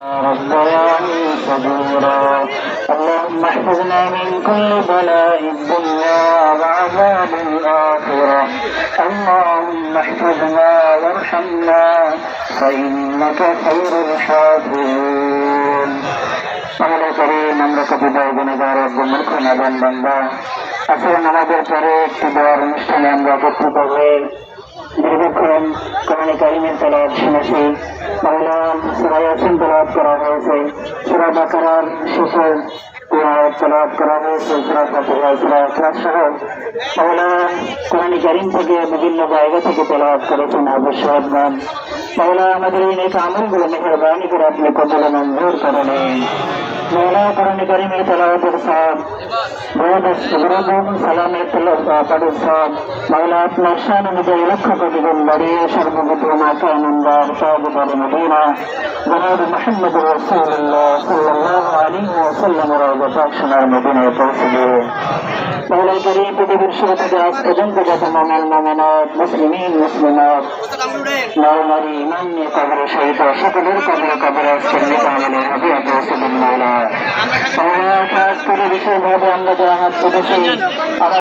ربياني صغيرا اللهم احفظنا من كل بلاء الدنيا وعذاب الآخرة اللهم احفظنا وارحمنا فإنك خير الحافظين তাহলে করিম আমরা কত দয় গুণেগার একদম মূর্খ নাদান বান্দা আসলে আমাদের পরে একটি দেওয়ার অনুষ্ঠানে আমরা একত্রিত হয়ে দীর্ঘক্ষণ কোরআন কারিমের তেলাওয়াত শুনেছি বাংলা সুরা ইয়াসিন তেলাওয়াত করা হয়েছে। সুরা বাকারার শেষে তেলাওয়াত করা হয়েছে, সুরা ফাতিহা, সুরা ইখলাস সহ বাংলা কোরআন কারিম থেকে বিভিন্ন জায়গা থেকে তেলাওয়াত করেছেন আবু সাহেবগণ বাংলা আমাদের এই নেক আমলগুলো মেহরবানি করে আপনি কবল মঞ্জুর করে কোরআন কারিমের তেলাওয়াতের সব সালামের তেলাওয়াতের সব বাংলা আপনার শান অনুযায়ী লক্ষ কোটি গুণ বাড়িয়ে সর্বভূত মাকে আনন্দার সর্বদল মদিনা জনাব মোহাম্মদ রসুল্লাহ সাল্লাহ আলী ওসাল্লাম রহমতাক সোনার মদিনায় পৌঁছে দিয়ে মৌলা করিম পৃথিবীর শুরু আজ পর্যন্ত যত মামাল মামানাত, মুসলিমিন, মুসলিমাত নারী নারী ইমান নিয়ে কবরে সহিত সকলের কবরে কবরে আজকের নেতা আমাদের হবে পরিবেশের ভাবে আমরা যারা